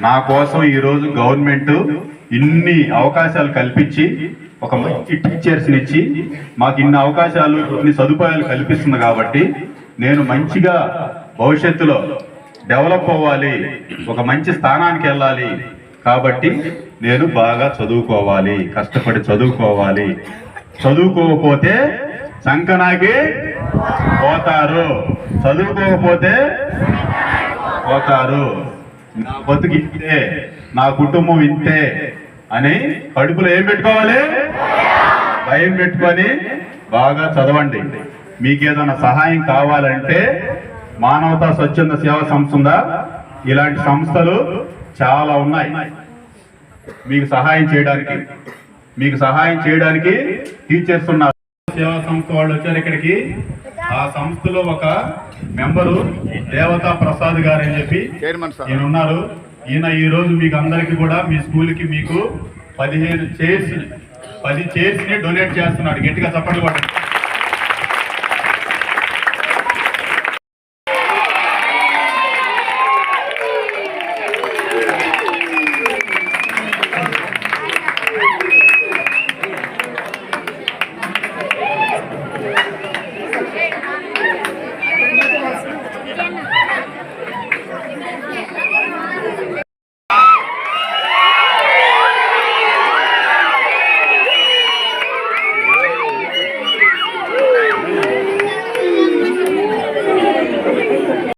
నా కోసం ఈరోజు గవర్నమెంట్ ఇన్ని అవకాశాలు కల్పించి ఒక మంచి టీచర్స్ని ఇచ్చి మాకు ఇన్ని అవకాశాలు ఇన్ని సదుపాయాలు కల్పిస్తుంది కాబట్టి నేను మంచిగా భవిష్యత్తులో డెవలప్ అవ్వాలి ఒక మంచి స్థానానికి వెళ్ళాలి కాబట్టి నేను బాగా చదువుకోవాలి కష్టపడి చదువుకోవాలి. చదువుకోకపోతే సంకనాకి పోతారు. చదువుకోకపోతే పోతారు. నా బతుకు ఇంతే నా కుటుంబం ఇంతే అని కడుపులో ఏం పెట్టుకోవాలి? భయం పెట్టుకొని బాగా చదవండి. మీకు ఏదైనా సహాయం కావాలంటే మానవతా స్వచ్ఛంద సేవా సంస్థ ఉందా? ఇలాంటి సంస్థలు చాలా ఉన్నాయి. మీకు సహాయం చేయడానికి మీకు సహాయం చేయడానికి టీచర్స్ ఉన్నారు. సేవా సంస్థ వాళ్ళు వచ్చారు ఇక్కడికి. ఆ సంస్థలో ఒక మెంబరు దేవతా ప్రసాద్ గారు అని చెప్పి ఈయన ఉన్నారు ఈయన ఈ రోజు మీకు అందరికి కూడా మీ స్కూల్కి మీకు పదిహేను చైర్స్ పది చైర్స్ని డొనేట్ చేస్తున్నాడు. గట్టిగా చప్పట్లు కొట్టండి